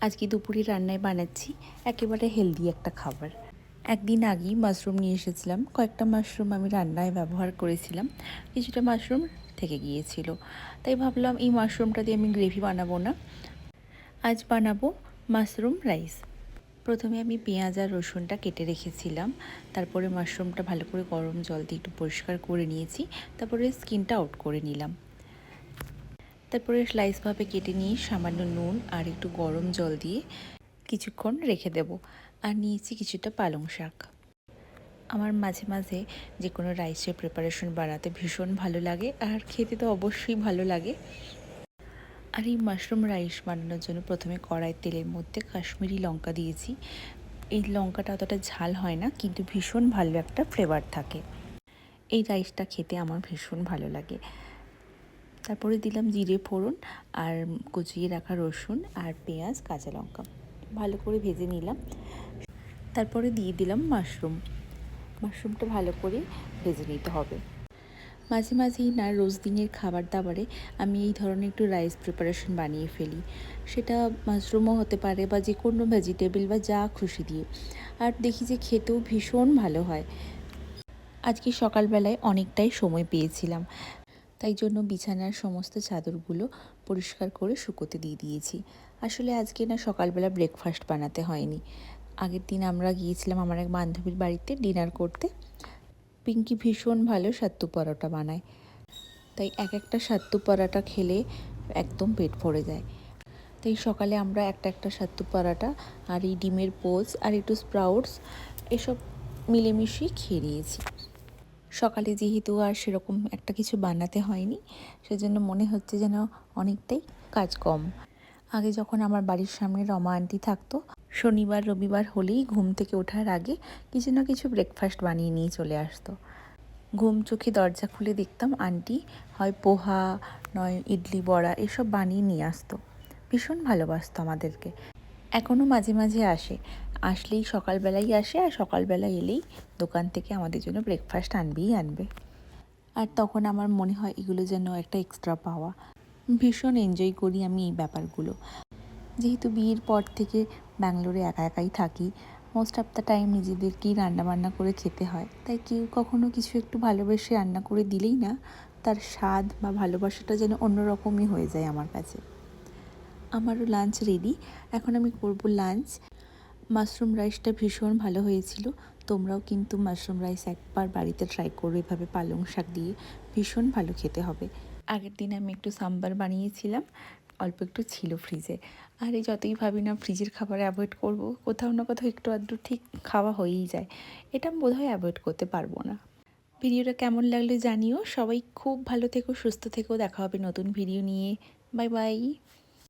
আজকে দুপুরে রান্নায় বানাচ্ছি একেবারে হেলদি একটা খাবার। একদিন আগেই মাশরুম নিয়ে এসেছিলাম। কয়েকটা মাশরুম আমি রান্নায় ব্যবহার করেছিলাম। কিছুটা মাশরুম থেকে গিয়েছিল। তাই ভাবলাম এই মাশরুমটা দিয়ে আমি গ্রেভি বানাবো না। আজ বানাবো মাশরুম রাইস প্রথমে আমি পেঁয়াজ আর রসুনটা কেটে রেখেছিলাম। তারপরে মাশরুমটা ভালো করে গরম জল দিয়ে একটু পরিষ্কার করে নিয়েছি। তারপরে স্কিনটা আউট করে নিলাম। তারপরে স্লাইসভাবে কেটে নিয়ে সামান্য নুন আর একটু গরম জল দিয়ে কিছুক্ষণ রেখে দেব। আর নিয়েছি কিছুটা পালং শাক। আমার মাঝে মাঝে যে কোনো রাইসের প্রিপারেশন বানাতে ভীষণ ভালো লাগে আর খেতে তো অবশ্যই ভালো লাগে। আর এই মাশরুম রাইস বানানোর জন্য প্রথমে কড়াই তেলের মধ্যে কাশ্মীরি লঙ্কা দিয়েছি। এই লঙ্কাটা অতটা ঝাল হয় না, কিন্তু ভীষণ ভালো একটা ফ্লেভার থাকে। এই রাইসটা খেতে আমার ভীষণ ভালো লাগে। তারপরে দিলাম জিরে ফোড়ন আর কুচিয়ে রাখা রসুন আর পেঁয়াজ, কাঁচা লঙ্কা। ভালো করে ভেজে নিলাম। তারপরে দিয়ে দিলাম মাশরুম। মাশরুমটা ভালো করে ভেজে নিতে হবে। মাঝে মাঝেই না রোজ দিনের খাবার দাবারে আমি এই ধরনের একটু রাইস প্রিপারেশন বানিয়ে ফেলি। সেটা মাশরুমও হতে পারে বা যে কোনো ভেজিটেবল বা যা খুশি দিয়ে। আর দেখি যে খেতেও ভীষণ ভালো হয়। আজকে সকালবেলায় অনেকটাই সময় পেয়েছিলাম। তাই জন্য বিছানার সমস্ত চাদরগুলো পরিষ্কার করে শুকোতে দিয়ে দিয়েছি। আসলে আজকে না সকালবেলা ব্রেকফাস্ট বানাতে হয়নি। আগের দিন আমরা গিয়েছিলাম আমার এক বান্ধবীর বাড়িতে ডিনার করতে। পিঙ্কি ভীষণ ভালো সাত্তু পরোটা বানায়। তাই এক একটা সাত্তু পরোটা খেলে একদম পেট ভরে যায়। তাই সকালে আমরা একটা একটা সাত্তু পরোটা আর এই ডিমের পোচ আর একটু স্প্রাউটস এসব মিলেমিশিয়ে খেয়ে নিয়েছি। সকালে যেহেতু আর সেরকম একটা কিছু বানাতে হয়নি, সেজন্য মনে হচ্ছে যেন অনেকটাই কাজ কম। আগে যখন আমার বাড়ির সামনে রমা আন্টি থাকতো, শনিবার, রবিবার হলেই ঘুম থেকে ওঠার আগে কিছু না কিছু ব্রেকফাস্ট বানিয়ে নিয়ে চলে আসতো। ঘুম চোখে দরজা খুলে দেখতাম আন্টি হয় পোহা, নয় ইডলি বড়া এসব বানিয়ে নিয়ে আসতো। ভীষণ ভালোবাসতো আমাদেরকে। এখনও মাঝে মাঝে আসে। আসলেই সকালবেলাই আসে আর সকালবেলা এলেই দোকান থেকে আমাদের জন্য ব্রেকফাস্ট আনবেই আনবে। আর তখন আমার মনে হয় এগুলো যেন একটা এক্সট্রা পাওয়া। ভীষণ এনজয় করি আমি এই ব্যাপারগুলো। যেহেতু বিয়ের পর থেকে ব্যাঙ্গালোরে একা একাই থাকি মোস্ট অফ দ্য টাইম নিজেদেরকেই রান্নাবান্না করে খেতে হয়। তাই কেউ কখনো কিছু একটু ভালোবেসে রান্না করে দিলেই না, তার স্বাদ বা ভালোবাসাটা যেন অন্যরকমই হয়ে যায় আমার কাছে। আমারও লাঞ্চ রেডি এখন আমি করব লাঞ্চ মাশরুম রাইসটা ভীষণ ভালো হয়েছিল। তোমরাও কিন্তু মাশরুম রাইস একবার বাড়িতে ট্রাই করো এভাবে পালং শাক দিয়ে। ভীষণ ভালো খেতে হবে। আগের দিন আমি একটু সাম্বার বানিয়েছিলাম। অল্প একটু ছিল ফ্রিজে আর এই যতই ভাবি না ফ্রিজের খাবার অ্যাভয়েড করব, কোথাও না কোথাও একটু আধটু ঠিক খাওয়া হয়েই যায়। এটা আমি বোধহয় অ্যাভয়েড করতে পারব না। ভিডিওটা কেমন লাগল জানিও। সবাই খুব ভালো থেকো, সুস্থ থেকো। দেখা হবে নতুন ভিডিও নিয়ে। Bye bye